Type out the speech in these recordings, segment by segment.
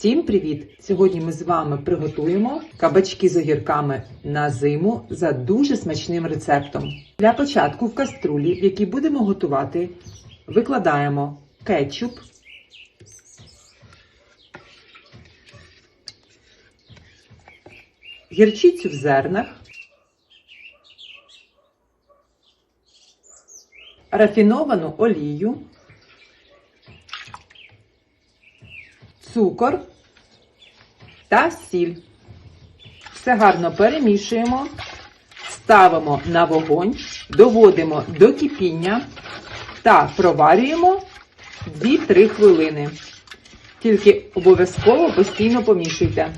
Всім привіт! Сьогодні ми з вами приготуємо кабачки з огірками на зиму за дуже смачним рецептом. Для початку в каструлі, в якій будемо готувати, викладаємо кетчуп, гірчицю в зернах, рафіновану олію, цукор та сіль. Все гарно перемішуємо, ставимо на вогонь, доводимо до кипіння та проварюємо 2-3 хвилини. Тільки обов'язково постійно помішуйте.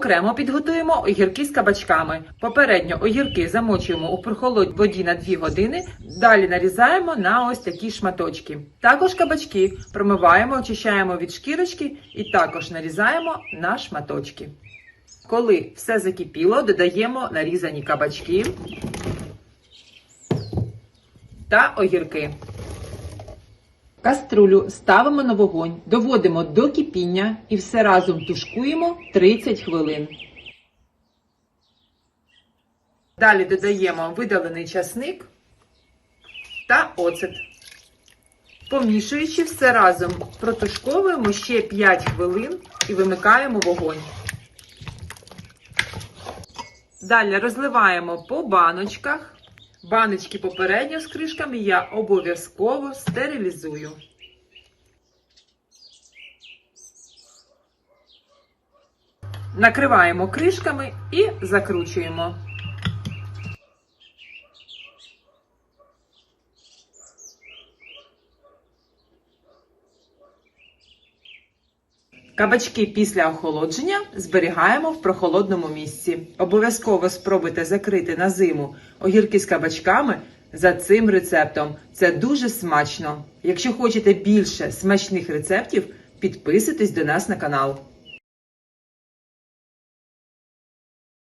Окремо підготуємо огірки з кабачками. Попередньо огірки замочуємо у прохолодній воді на 2 години. Далі нарізаємо на ось такі шматочки. Також кабачки промиваємо, очищаємо від шкірочки і також нарізаємо на шматочки. Коли все закипіло, додаємо нарізані кабачки та огірки. Каструлю ставимо на вогонь, доводимо до кипіння і все разом тушкуємо 30 хвилин. Далі додаємо видалений часник та оцет. Помішуючи все разом, протушковуємо ще 5 хвилин і вимикаємо вогонь. Далі розливаємо по баночках. Баночки попередньо з кришками я обов'язково стерилізую. Накриваємо кришками і закручуємо. Кабачки після охолодження зберігаємо в прохолодному місці. Обов'язково спробуйте закрити на зиму огірки з кабачками за цим рецептом. Це дуже смачно. Якщо хочете більше смачних рецептів, підписуйтесь до нас на канал.